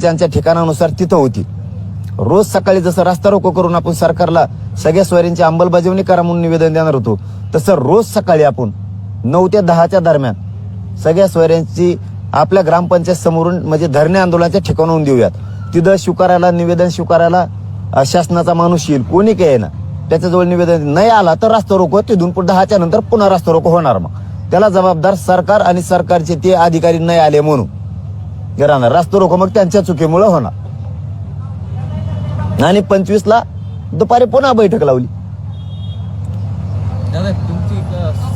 त्यांच्या ठिकाणानुसार तिथं होती. रोज सकाळी जसं रास्ता रोको करून आपण सरकारला सगळ्या स्वारींची अंमलबजावणी करा म्हणून निवेदन देणार होतो तसं रोज सकाळी आपण नऊ ते दहाच्या दरम्यान सगळ्या स्वाऱ्यांची आपल्या ग्रामपंचायत समोरून म्हणजे धरणे आंदोलनाच्या ठिकाणाहून देऊयात. तिथं स्वीकारायला निवेदन स्वीकारायला शासनाचा माणूस येईल कोणी काय ना त्याच्याजवळ निवेदन नाही आला तर रास्ता रोको तिथून पुढे दहाच्या नंतर पुन्हा रास्ता रोको होणार मग. त्याला जबाबदार सरकार आणि सरकारचे ते अधिकारी नाही आले म्हणून. राहणार रास्ता रोको मग त्यांच्या चुकीमुळे होणार. आणि पंचवीस ला दुपारी पुन्हा बैठक लावली. दादा तुमचे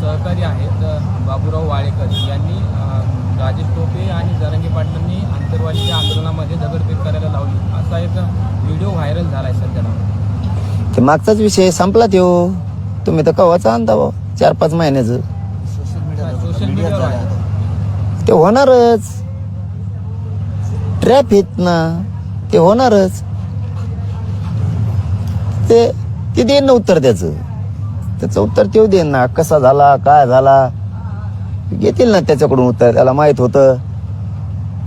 सहकारी आहेत बाबूराव वाळेकर. यांनी राजेश टोपे आणि जरंगे पाटलांनी आंतरवालीच्या आंदोलनामध्ये दगडफेक करायला लावली. असा एक व्हिडिओ व्हायरल झालाय सध्याला ते मागचाच विषय संपला त्यो. तुम्ही तर कवाचा आणता भाऊ चार पाच महिन्याचं. सोशल आहे. ते होणारच. ट्रॅप ना ते होणारच. ते ते देईन ना उत्तर त्याचं. त्याचं उत्तर तेव देईन ना कसा झाला काय झाला. घेतील ना त्याच्याकडून उत्तर त्याला माहीत होतं.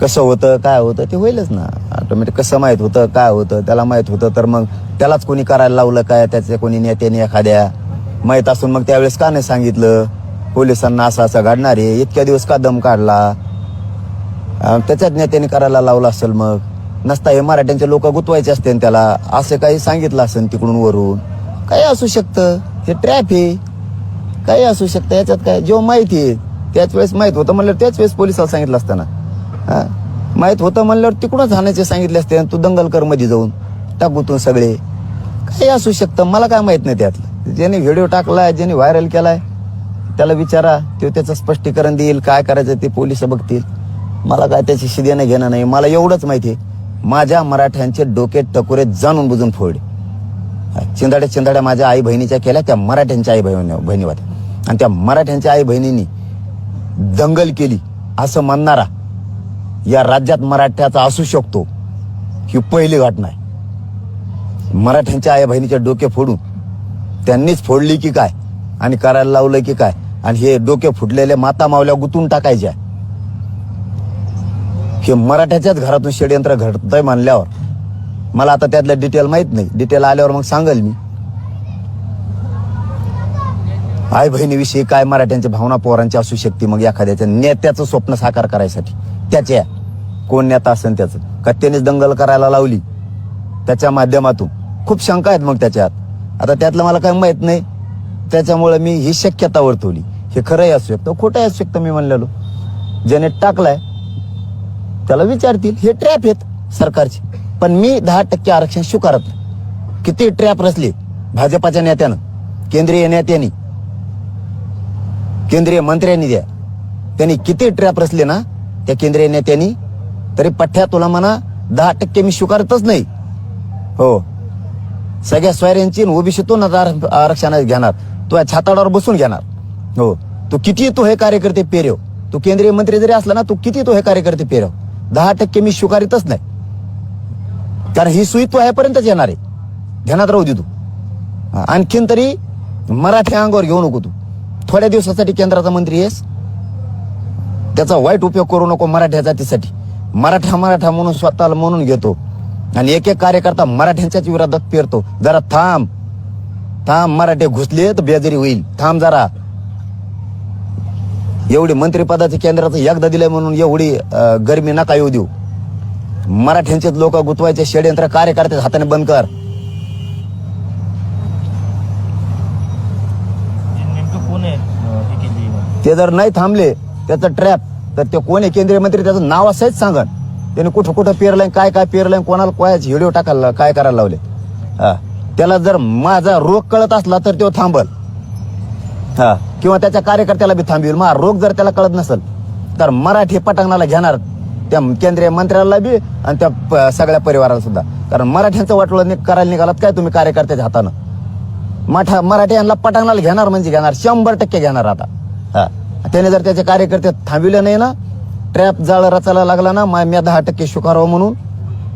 कसं होतं काय होतं ते होईलच ना. ऑटोमॅटिक कसं माहीत होतं काय होतं त्याला माहीत होतं तर मग त्यालाच कोणी करायला लावलं काय त्याच्या कोणी नेत्याने एखाद्या. माहीत असून मग त्यावेळेस का नाही सांगितलं? पोलिसांना असं असं घडणार आहे इतक्या दिवस का दम काढला? त्याच्याच नेत्याने करायला लावलं असेल मग. नसता हे मराठ्यांचे लोक गुतवायचे असते त्याला असं काही सांगितलं असेल तिकडून वरून. काही असू शकतं. हे ट्रॅप आहे काही असू शकतं. याच्यात काय? जेव्हा माहिती आहे त्याच वेळेस माहीत होतं म्हणल्यावर त्याच वेळेस पोलिसाला सांगितलं असतं ना. हा? माहीत होतं म्हणल्यावर तिकडूनच हाणायचे सांगितले असते तू दंगलकरमध्ये जाऊन टाकूतून सगळे. काही असू शकतं. मला काय माहीत नाही त्यातलं. ज्याने व्हिडिओ टाकलाय ज्याने व्हायरल केलाय त्याला विचारा. तो त्याचं स्पष्टीकरण देईल काय करायचं ते पोलीस बघतील. मला काय त्याची देणं घेणं नाही. मला एवढंच माहिती आहे. माझ्या मराठ्यांचे डोके टकोरे जाणून बुजून फोडे. चिंदाड्या चिंदाड्या माझ्या आई बहिणीच्या केल्या त्या मराठ्यांच्या आई बहिणी बहिणी होत्या आणि त्या मराठ्यांच्या आई बहिणींनी दंगल केली असं म्हणणारा या राज्यात मराठ्याचा असू शकतो ही पहिली घटना आहे. मराठ्यांच्या आई बहिणीचे डोके फोडून त्यांनीच फोडली की काय? आणि करायला लावलं की काय? आणि हे डोके फुटलेले माता मावल्या गुतून टाकायच्या. हे मराठ्याच्याच घरातून षडयंत्र घडतंय म्हणल्यावर. मला आता त्यातलं डिटेल माहीत नाही. डिटेल आल्यावर मग सांगेल मी. आई बहिणीविषयी काय मराठ्यांच्या भावना पोरांची असू शकते मग एखाद्याच्या नेत्याचं स्वप्न साकार करायसाठी. त्याच्या. कोण नेता असेल त्याचं. का त्यानेच दंगल करायला लावली? त्याच्या माध्यमातून. खूप शंका आहेत मग त्याच्यात. आता त्यातलं मला काय माहीत नाही. त्याच्यामुळे मी ही शक्यता वर्तवली. हे खरंही असू शकतं. खोटंही असू शकतं मी म्हणलेलो. ज्याने टाकलाय त्याला विचारतील हे ट्रॅप आहेत सरकारचे. पण मी दहा टक्के आरक्षण स्वीकारत नाही. किती ट्रॅप रचले? भाजपाच्या नेत्यानं केंद्रीय नेत्यांनी केंद्रीय मंत्र्यांनी द्या. त्यांनी किती ट्रॅप रचले ना त्या केंद्रीय नेत्यांनी? तरी पठ्ठ्या तुला म्हणा दहा टक्के मी स्वीकारतच नाही. हो. सगळ्या स्वाऱ्यांची ओबीसीतून आरक्षण घेणार. तू या छाताडावर बसून घेणार. हो. तू किती तो हे कार्यकर्ते पेरव तू केंद्रीय मंत्री जरी असला ना तू किती तो हे कार्यकर्ते पेरव दहा टक्के मी स्वीकारितच नाही. कारण ही सुई तू आहेपर्यंतच येणार आहे. ध्यानात राहू दे तू. आणखीन तरी मराठी अंगावर घेऊ नको तू. थोड्या दिवसासाठी केंद्राचा मंत्री आहेस. त्याचा वाईट उपयोग करू नको मराठ्या जातीसाठी. मराठा मराठा म्हणून स्वतःला म्हणून घेतो. आणि एक एक कार्यकर्ता मराठ्यांच्याच विरोधात पेरतो. जरा थांब. थांब मराठे घुसले तर बेजारी होईल. थांब जरा. एवढी मंत्रिपदाचे केंद्राचं एकदा दिलंय म्हणून एवढी गरमी नका येऊ देऊ. मराठ्यांचेच लोक गुतवायचे षडयंत्र कार्यकर्ते हाताने बंद कर. ते जर नाही थांबले त्याचं ट्रॅप तर ते कोण आहे केंद्रीय मंत्री त्याचं नाव असायच सांगन. त्याने कुठं कुठं पेरलंय काय काय पेरलंय कोणाला काय व्हिडिओ टाकायला काय करायला लावले? त्याला जर माझा रोग कळत असला तर तो थांबल. हा किंवा त्याच्या कार्यकर्त्याला बी थांबवेल मग रोग जर त्याला कळत नसेल तर मराठी पटांगणाला घेणार त्या केंद्रीय मंत्र्याला बी आणि त्या प- सगळ्या परिवाराला सुद्धा. कारण मराठ्यांचं वाटोळं नि- करायला निघालात काय तुम्ही कार्यकर्त्याच्या हातानं? मठा मराठी यांना पटांगणाला घेणार म्हणजे घेणार शंभर टक्के घेणार आता. हा. त्याने जर त्याचे कार्यकर्ते थांबविले नाही ना ट्रॅप जाळ रचायला लागला ना मा- मी दहा टक्के स्वीकारावं म्हणून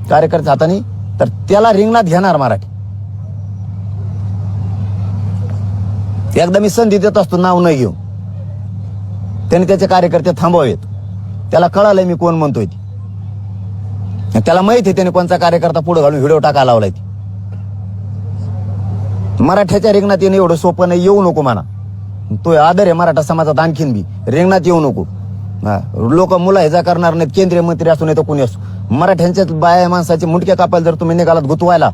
कार्यकर्ते हाताने तर त्याला रिंगणात घेणार मराठी. एकदा मी संधी देत असतो नाव न घेऊ त्याने त्याचे कार्यकर्ते थांबवावेत. त्याला कळालंय मी कोण म्हणतोय ते. त्याला माहिती आहे त्याने कोणता कार्यकर्ता पुढे घालून व्हिडिओ टाका लावलाय ती. मराठ्याच्या रिंगणात येणं एवढं सोपं नाही येऊ नको म्हणा. तो आदर आहे मराठा समाजात आणखीन बी. रिंगणात येऊ नको. लोक मुला हेजा करणार नाहीत केंद्रीय मंत्री असू नाही तर कोणी असो. मराठ्यांच्या बाया माणसाचे मुंडक्या कापायला जर तुम्ही निघालात गुतवायला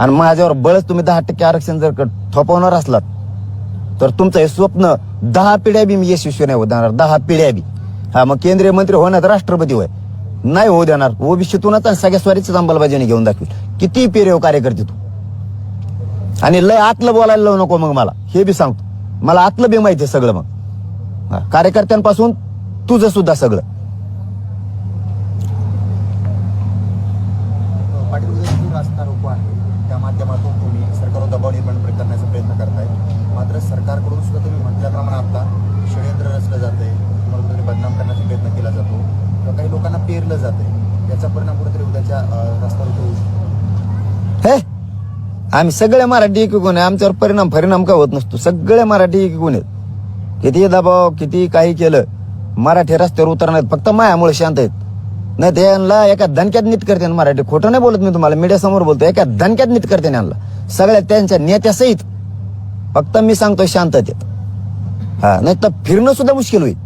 आणि माझ्यावर बळच तुम्ही दहा टक्के आरक्षण जर क- थोपवणार असलात तर तुमचं हे स्वप्न दहा पिढ्या बी मी यशस्वी नाही होणार दहा पिढ्या बी. हा मग केंद्रीय मंत्री होण्यात राष्ट्रपती होय. नाही होऊ देणार. ओबीसीतूनच आणि सगळ्या स्वारीचीच अंमलबजावणी घेऊन दाखवी किती पेरेव हो कार्यकर्ते तू? आणि लय आतलं बोलायला लावू नको मग मला. हे बी सांगतो. मला आतलं बी माहिती आहे सगळं मग. कार्यकर्त्यांपासून तुझं सुद्धा सगळं पाटील जो रास्ता रोको आहे त्या माध्यमातून तुम्ही सरकारवर दबाव निर्माण करण्याचा प्रयत्न करताय मात्र सरकारकडून सुद्धा तुम्ही म्हटल्याप्रमाणे आता षडयंत्र रचलं जातंय तुम्हाला कुठेतरी बदनाम करण्याचा प्रयत्न केला जातो किंवा काही लोकांना पेरलं जातंय याचा परिणाम कुठेतरी उद्याच्या अं, रस्ता रोको होऊ शकतो हे आम्ही सगळे मराठी एकीकून आहे. आमच्यावर परिणाम परिणाम का होत नसतो. सगळे मराठी एकीकून आहेत. किती दबाव किती काही केलं मराठी रस्त्यावर उतरणार फक्त मायामुळे शांत आहेत. नाही ते यांना एका दणक्यात नीट करते मराठी. खोटं नाही बोलत मी तुम्हाला. मीडिया समोर बोलतो एका दणक्यात नीट करते ना यांना. सगळ्या त्यांच्या नेत्यासहित फक्त मी सांगतो शांततेत. हा नाही तर फिरणं सुद्धा मुश्किल होईल.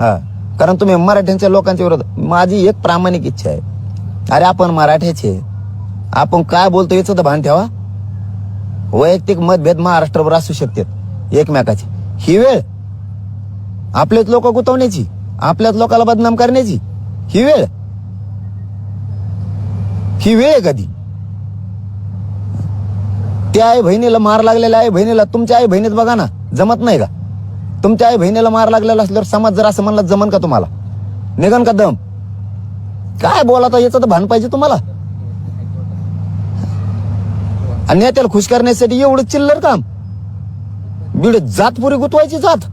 हा कारण तुम्ही मराठ्यांच्या लोकांच्या विरोधात माझी एक प्रामाणिक इच्छा आहे. अरे आपण मराठ्याचे आपण काय बोलतो याचं तर भान ठेवा. वैयक्तिक मतभेद महाराष्ट्रभर असू शकतात एकमेकाचे. ही वेळ आपलेच लोक गुतवण्याची आपल्याच लोकाला बदनाम करण्याची ही वेळ. ही वेळ आहे कधी. त्या आई बहिणीला मार लागलेल्या आई बहिणीला तुमच्या आई बहिणीत बघा ना जमत नाही का? तुमच्या आई बहिणीला मार लागलेला असल्यावर समाज जर असं म्हणला जमन का तुम्हाला? निघन का दम? काय बोला याचं तर भान पाहिजे तुम्हाला. आणि नेत्याला खुश करण्यासाठी एवढं चिल्लर काम. बीड जात पुरी गुतवायची जात.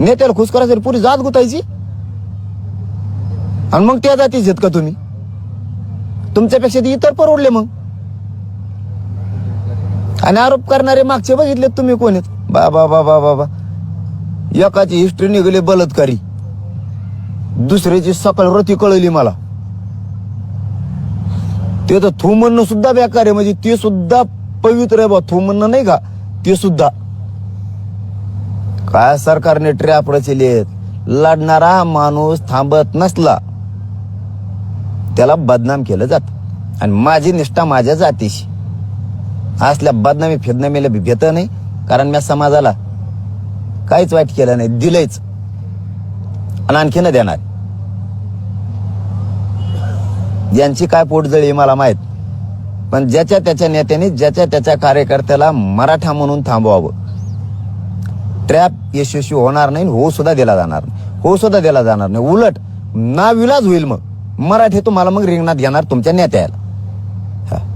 नेत्याला खुश करायसाठी पुरी जात गुतायची. आणि मग त्या जातीच आहेत का तुम्ही? तुमच्यापेक्षा ती इतर परवडले मग. आणि आरोप करणारे मागचे बघितले तुम्ही कोण आहेत? बाबा बाबा बाबा. एकाची हिस्ट्री निघाली बलात्कारी. दुसऱ्याची सकाळ रती कळली मला. ते तर थू म्हणणं सुद्धा बेकार आहे. म्हणजे ते सुद्धा पवित्र आहे बा. थू म्हणणं नाही का? ते सुद्धा. काय सरकारने ट्रॅप रचलेत? लढणारा माणूस थांबत नसला. त्याला बदनाम केलं जात. आणि माझी निष्ठा माझ्या जातीशी. असल्या बदनामी फिरनामीला बी भेट नाही. कारण मी समाजाला काहीच वाईट केलं नाही. दिलंच आणि आणखीन देणार. यांची काय पोटजळी आहे मला माहीत. पण ज्याच्या त्याच्या नेत्याने ज्याच्या त्याच्या कार्यकर्त्याला मराठा म्हणून थांबवावं. ट्रॅप यशस्वी होणार नाही हो सुद्धा दिला जाणार नाही. होऊ सुद्धा दिला जाणार नाही. उलट नाविलाज होईल मग. मराठी तुम्हाला मग रिंगणात घेणार तुमच्या नेत्याला. हा.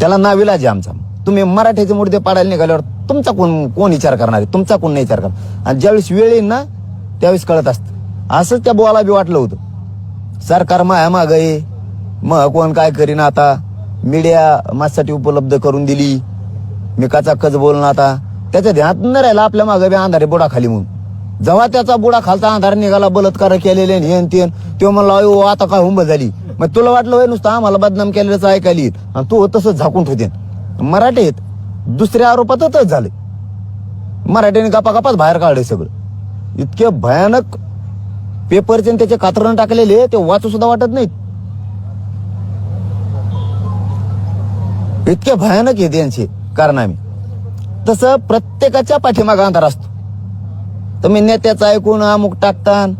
त्याला नाविलाज आहे आमचा. तुम्ही मराठीचे मुद्दे पाडायला निघाल्यावर तुमचा कोण कोण विचार करणार आहे? तुमचा कोण नाही विचार करणार? आणि ज्यावेळेस वेळ येईल ना त्यावेळेस कळत असतं. असंच त्या बोला बी वाटलं होतं. सरकार माया माग आहे. मग कोण काय करीन आता? मीडिया माझ्यासाठी उपलब्ध करून दिली. मी काचा कच बोलणं आता. त्याच्या ध्यानात न राहिला आपल्या मागे बी अंधारे बुडा खाली म्हणून. जेव्हा त्याचा बुडा खालचा अंधार निघाला बलात्कार केलेले आणि हेन तेन तो म्हणला अयो आता काय हुंब झाली? मग तुला वाटलं होय नुसतं आम्हाला बदनाम केलेलं ऐकायला येईल. आणि तू तसंच झाकून ठेवते मराठीत दुसऱ्या आरोपातच झाले मराठीने गपागपाच बाहेर काढले सगळं. इतके भयानक पेपरचे आणि त्याचे कातरण टाकलेले ते वाचू सुद्धा वाटत नाहीत. इतके भयानक आहेत यांचे कारनामे. तसं प्रत्येकाच्या पाठीमागा अंधार असतो. तुम्ही नेत्याचं ऐकून अमुक टाकतान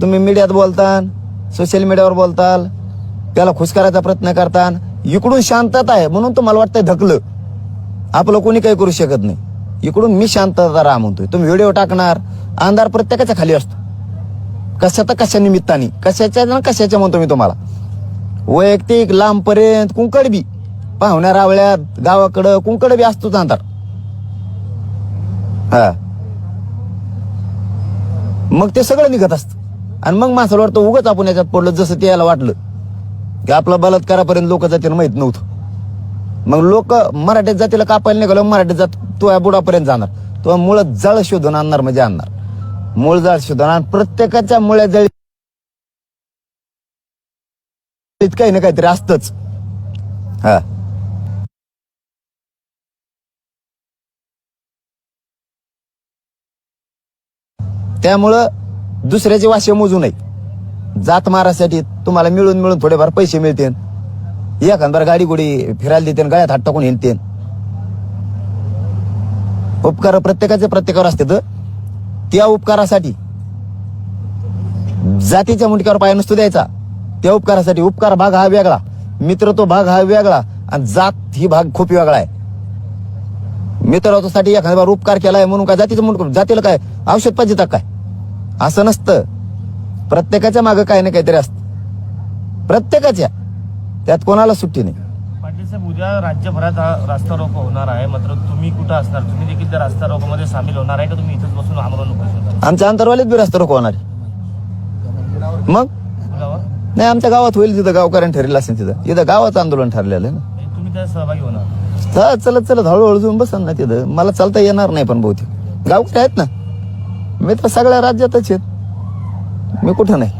तुम्ही मीडियात बोलतान सोशल मीडियावर बोलताल त्याला खुश करायचा प्रयत्न करतान इकडून शांतता आहे म्हणून तुम्हाला वाटतंय धकलं आपलं कोणी काही करू शकत नाही. इकडून मी शांतता राहा म्हणतोय. तुम्ही व्हिडिओ टाकणार अंधार प्रत्येकाच्या खाली असतो. कशा तर कशा निमित्ताने? कशाच्या ना कशाच्या म्हणतो मी तुम्हाला? वैयक्तिक लांबपर्यंत कुंकड बी. पाहुण्या रावळ्यात गावाकडं कुंकड बी असतोच अंधार. हा. मग ते सगळं निघत असतं. आणि मग माणसाला वाटतं उगच आपण याच्यात पडलं जसं ते याला वाटलं. की आपला बलात्कारापर्यंत लोक जातील माहीत नव्हतं. मग लोक मराठीत जातीला कापायला निघालं मराठीत जात तो या बुडापर्यंत जाणार. तो मुळात जळ शोधून आणणार म्हणजे आणणार. मूळदार शोधा. आणि प्रत्येकाच्या मुळ्या काही ना काहीतरी असतच. हा. त्यामुळं दुसऱ्याचे वाशे मोजू नये. जात मारासाठी तुम्हाला मिळून मिळून थोडेफार पैसे मिळतील. एखादबार गाडी गुडी फिरायला देते गळ्यात हात टाकून हिंडते उपकार प्रत्येकाचे प्रत्येकावर असते तर त्या उपकारासाठी जातीच्या मुंडक्यावर पाय नसतो द्यायचा. त्या उपकारासाठी उपकार भाग हा वेगळा. मित्र तो भाग हा वेगळा. आणि जात ही भाग खूप वेगळा आहे. मित्रत्वासाठी एखाद्या बार उपकार केलाय म्हणून काय जातीचं मुंडक जातीला काय? औषध पाहिजे तर काय? असं नसतं. प्रत्येकाच्या मागं काही ना काहीतरी असतं. प्रत्येकाच्या. त्यात कोणाला सुट्टी नाही. साहेब उद्या राज्यभरात हा रास्ता रोको होणार आहे. मात्र तुम्ही कुठं असणार? तुम्ही देखील त्या रास्ता रोकोमध्ये सामील होणार आहे का? तुम्ही इथंच बसून आमरण उपोषण आमच्या अंतरवालीत बी रस्ता रोको होणार आहे. मग? पुलावर नाही आमच्या गावात होईल तिथं. गावकऱ्यांनी ठरलेलं असेल तिथं. इथं गावाचं आंदोलन ठरलेलं आहे ना. म्हणजे तुम्ही त्यात सहभागी होणार. चला चलत चलत हळूहळू जाऊन बसन ना तिथं. मला चालता येणार नाही पण बहुतेक. गावकरी आहेत ना. मी तर सगळ्या राज्यातच आहेत मी कुठं नाही.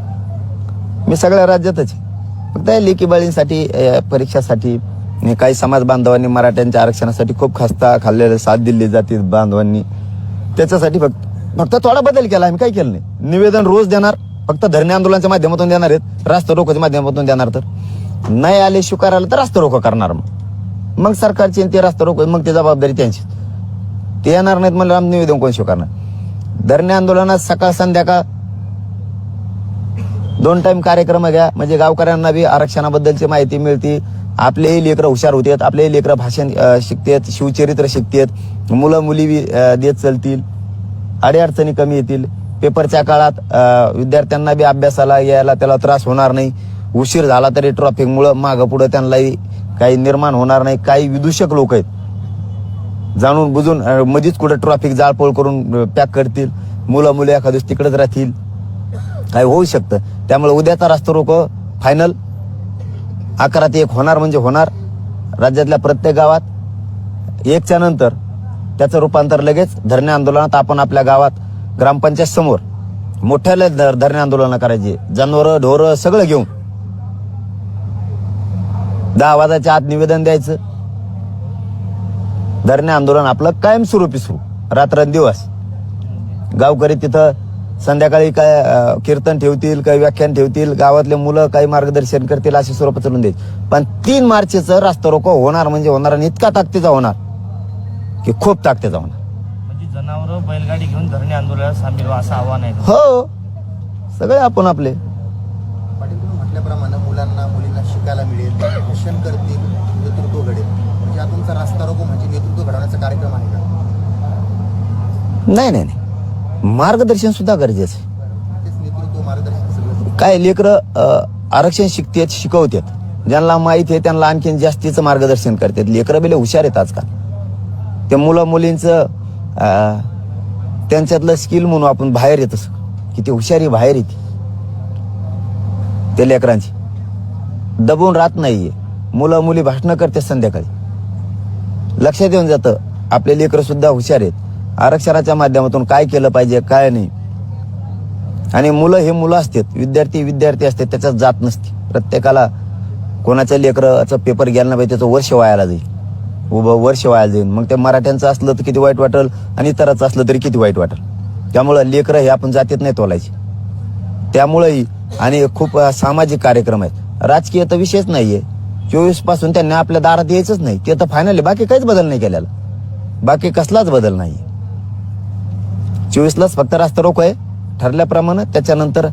मी सगळ्या राज्यातच आहे. फक्त या लेकी बाळींसाठी अ, परीक्षासाठी आणि काही समाज बांधवांनी मराठ्यांच्या आरक्षणासाठी खूप खस्ता खाल्लेलं साथ दिली जाते बांधवांनी. त्याच्यासाठी फक्त फक्त थोडा बदल केला आम्ही काय केलं नाही. निवेदन रोज देणार फक्त धरणे आंदोलनाच्या माध्यमातून देणार आहेत रास्ता रोखोच्या माध्यमातून देणार तर. नाही आले स्वीकार आलं तर रास्ता रोखो करणार मग. मग सरकारची ते रास्ता रोखो मग ते जबाबदारी त्यांची ते येणार नाहीत म्हणलं आम्ही निवेदन कोण स्वीकारणार? धरणे आंदोलनात सकाळ संध्याकाळ दोन टाइम कार्यक्रम घ्या. म्हणजे गावकऱ्यांना बी आरक्षणाबद्दलची माहिती मिळते. आपलेही लेकरं हुशार होतात आपलेही लेकरं भाषण शिकतात शिवचरित्र शिकतात. मुलं मुली बी देत चालतील. अडीअडचणी कमी येतील. पेपरच्या काळात विद्यार्थ्यांना बी अभ्यासाला यायला त्याला त्रास होणार नाही. उशीर झाला तरी ट्रॉफिकमुळं मागं पुढं त्यांनाही काही निर्माण होणार नाही. काही विदूषक लोक आहेत. जाणून बुजून मधीच कुठं ट्रॉफिक जाळपोळ करून पॅक करतील. मुलं मुली एखाद्या दिवस तिकडेच राहतील. काय होऊ शकतं. त्यामुळे उद्याचा रास्ता रोको. फायनल अकरा ते एक होणार म्हणजे होणार. राज्यातल्या प्रत्येक गावात एकच्या नंतर त्याचं रूपांतर लगेच धरणे आंदोलनात आपण आपल्या गावात ग्रामपंचायत समोर मोठ्याला धर- धरणे आंदोलन करायची. जनावरं ढोरं सगळं घेऊन दहा वाजाच्या आत निवेदन द्यायचं. धरणे आंदोलन आपलं कायमस्वरूपी सुरू. रात्रंदिवस. गावकरी तिथं संध्याकाळी काय कीर्तन ठेवतील काही व्याख्यान ठेवतील गावातले मुलं काही मार्गदर्शन करतील असे स्वरूप चालून देईल. पण तीन मार्चचं रास्ता रोको होणार म्हणजे होणार आणि इतका ताकदीचा होणार की खूप ताकदीचा होणार. म्हणजे जनावरं बैलगाडी घेऊन धरणे आंदोलनात सामील असं आव्हान आहे. हो. सगळे आपण आपले. पाटील तुम्ही म्हटल्याप्रमाणे मुलांना मुलींना शिकायला मिळेल भाषण करतील नेतृत्व घडेल. म्हणजे हा तुमचा रास्ता रोको म्हणजे नेतृत्व घडवण्याचा कार्यक्रम आहे का? नाही नाही नाही. मार्गदर्शन सुद्धा गरजेचं आहे. काय लेकरं आरक्षण शिकतात शिकवतात. ज्यांना माहीत आहे त्यांना आणखीन जास्तीचं मार्गदर्शन करतात. लेकरं बेले हुशार आहेत आजकाल. ते मुलं मुलींचं त्यांच्यातलं स्किल म्हणून आपण बाहेर येत की ती हुशारी बाहेर येते. त्या लेकरांची. दबून राहत नाहीये. मुलं मुली भाषणं करते संध्याकाळी. लक्षात येऊन जातं. आपले लेकरं सुद्धा हुशार आहेत. आरक्षणाच्या माध्यमातून काय केलं पाहिजे काय नाही. आणि मुलं हे मुलं असतात. विद्यार्थी विद्यार्थी असतात त्याच्यात जात नसते. प्रत्येकाला कोणाच्या लेकराचा पेपर गेला नाही पाहिजे त्याचं वर्ष वायाला जाईल. उभं वर्ष वाया जाईल. मग ते मराठ्यांचं असलं तर किती वाईट वाटेल आणि इतराचं असलं तरी किती वाईट वाटेल. त्यामुळं लेकरं हे आपण जातीत नाही तोलायची. त्यामुळेही आणि खूप सामाजिक कार्यक्रम आहेत. राजकीय तर विषयच नाहीये. चोवीसपासून त्यांनी आपल्या दारात यायचंच नाही. ते तर फायनल आहे बाकी काहीच बदल नाही केलेला. बाकी कसलाच बदल नाही चोवीसलाच फक्त रास्ता रोको आहे. ठरल्याप्रमाणे त्याच्यानंतर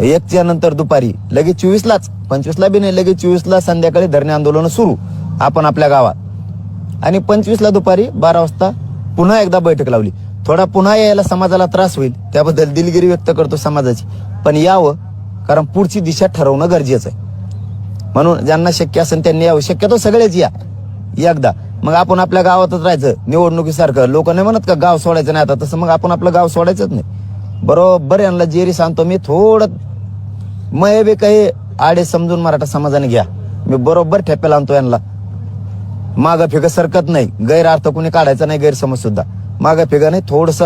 एकच्या नंतर दुपारी लगेच चोवीसलाच पंचवीसला बी नाही लगेच चोवीसला संध्याकाळी धरणे आंदोलन सुरू आपण आपल्या गावात. आणि पंचवीसला दुपारी बारा वाजता पुन्हा एकदा बैठक लावली. थोडा पुन्हा यायला समाजाला त्रास होईल त्याबद्दल दिलगिरी व्यक्त करतो समाजाची. पण यावं कारण पुढची दिशा ठरवणं गरजेचं आहे. म्हणून ज्यांना शक्य असेल त्यांनी यावं. शक्यतो सगळेच या. एकदा. मग आपण आपल्या गावातच राहायचं निवडणुकीसारखं. लोक नाही म्हणत का गाव सोडायचं नाही आता तसं मग आपण आपलं गाव सोडायचंच नाही. बरोबर यांना जेरी सांगतो मी थोडं मय बी काही आडे समजून मराठा समाजाने घ्या. मी बरोबर ठेप्याला आणतो यांना. मागं फिगं सरकत नाही गैरअर्थ कोणी काढायचा नाही गैरसमज सुद्धा. मागं फिगं नाही थोडस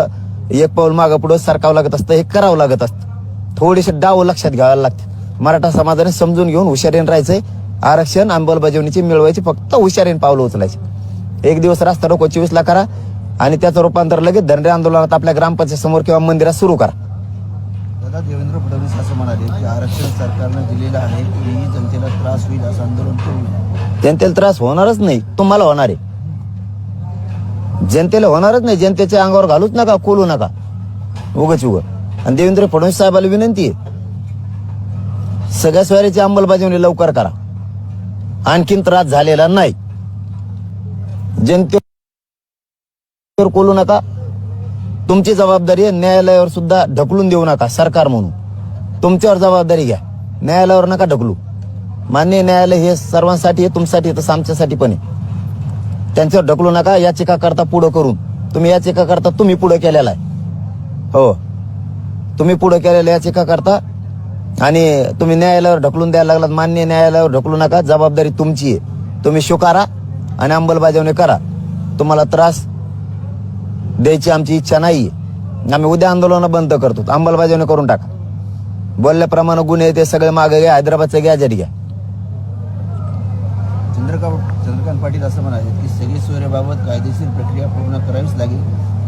एक पाऊल मागं पुढं सरकावं लागत असतं हे करावं लागत असतं. थोडेसे डाव लक्षात घ्यायला लागते. मराठा समाजाने समजून घेऊन हुशारीने राहायचंय. आरक्षण अंमलबजावणीची मिळवायची फक्त हुशारीने पावलं उचलायची. एक दिवस रस्ता रोको चोवीसला करा आणि त्याचं रूपांतर लगेच धरणे आंदोलनात आपल्या ग्रामपंचायत समोर किंवा मंदिरात सुरू करा. दादा देवेंद्र फडणवीस असं म्हणाले की आरक्षण सरकारनं दिलेलं आहे तरीही जनतेला त्रास होईल असं आंदोलन करू जनतेला त्रास होणारच नाही तुम्हाला होणार आहे. जनतेला होणारच नाही जनतेच्या अंगावर घालूच नका कोलू नका. उगच उग आणि देवेंद्र फडणवीस साहेबाला विनंती आहे सगळ्या स्वारीची अंमलबजावणी लवकर करा. आणखीन त्रास झालेला नाही. जनतेवर कोलू नका. तुमची जबाबदारी आहे न्यायालयावर सुद्धा ढकलून देऊ नका सरकार म्हणून. तुमच्यावर जबाबदारी घ्या. न्यायालयावर नका ढकलू. मान्य न्यायालय हे सर्वांसाठी आहे तुमच्यासाठी तसं आमच्यासाठी पण आहे. त्यांच्यावर ढकलू नका याचिका करता पुढं करून. तुम्ही याचिका करता तुम्ही पुढं केलेला आहे. हो. तुम्ही पुढं केलेल्या याचिका करता आणि तुम्ही न्यायालयावर ढकलून द्यायला लागलात मान्य न्यायालयावर ढकलू नका जबाबदारी तुमची आहे. तुम्ही स्वीकारा. आणि अंमलबजावणी करा. तुम्हाला त्रास द्यायची आमची इच्छा नाही आम्ही उद्या आंदोलन बंद करतो. अंमलबजावणी करून टाका. बोलल्याप्रमाणे गुन्हे ते सगळे मागे घ्या हैदराबादचं जरी घ्या. चंद्रकांत चंद्रकांत पाटील असं म्हणाले की सगळी सोयऱ्याबाबत कायदेशीर प्रक्रिया पूर्ण करावीच लागेल.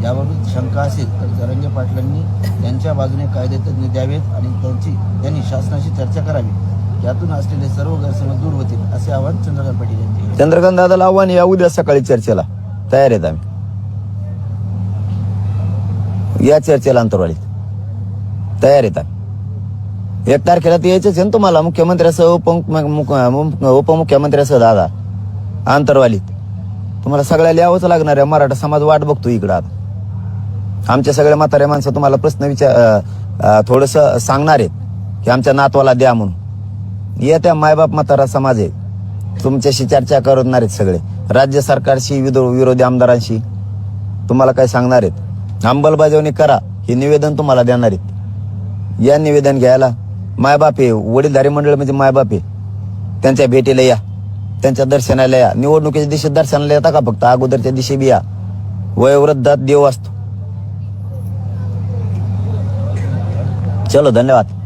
याबाबत शंका असेल तर जरंगे पाटलांनी त्यांच्या बाजूने कायदेतज्ञ द्यावेत आणि त्यांची त्यांनी शासनाशी चर्चा करावी. यातून असलेले सर्व गैरसमज दूर होतील असे आवाहन चंद्रकांत पाटील यांनी चंद्रकांत दादाला आव्हान या उद्या सकाळी चर्चेला. तयार आहेत आम्ही. या चर्चेला अंतरवालीत तयार आहेत आम्ही. एक तारखेला ते यायचंच आहे ना तुम्हाला मुख्यमंत्र्यासह उपमुख्य उपमुख्यमंत्र्यासह दादा. आंतरवालीत तुम्हाला सगळ्याला यावंच लागणार आहे मराठा समाज वाट बघतो इकडं आता. आमच्या सगळ्या म्हाताऱ्या माणसं तुम्हाला प्रश्न विचार थोडस सांगणार आहेत की आमच्या नातवाला द्या म्हणून. येत्या मायबाप म्हातारा समाज आहे. तुमच्याशी चर्चा करणार आहेत सगळे. राज्य सरकारशी विरोधी आमदारांशी. तुम्हाला काय सांगणार आहेत? अंमलबजावणी करा. हे निवेदन तुम्हाला देणार आहेत. या निवेदन घ्यायला मायबाप आहे वडीलधारी मंडळ म्हणजे मायबाप आहे त्यांच्या भेटीला या. त्यांच्या दर्शनाला या. निवडणुकीच्या दिवशी दर्शनाला येता का फक्त? अगोदरच्या दिवशी बी या. वयोवृद्धात देव असतो. चलो धन्यवाद.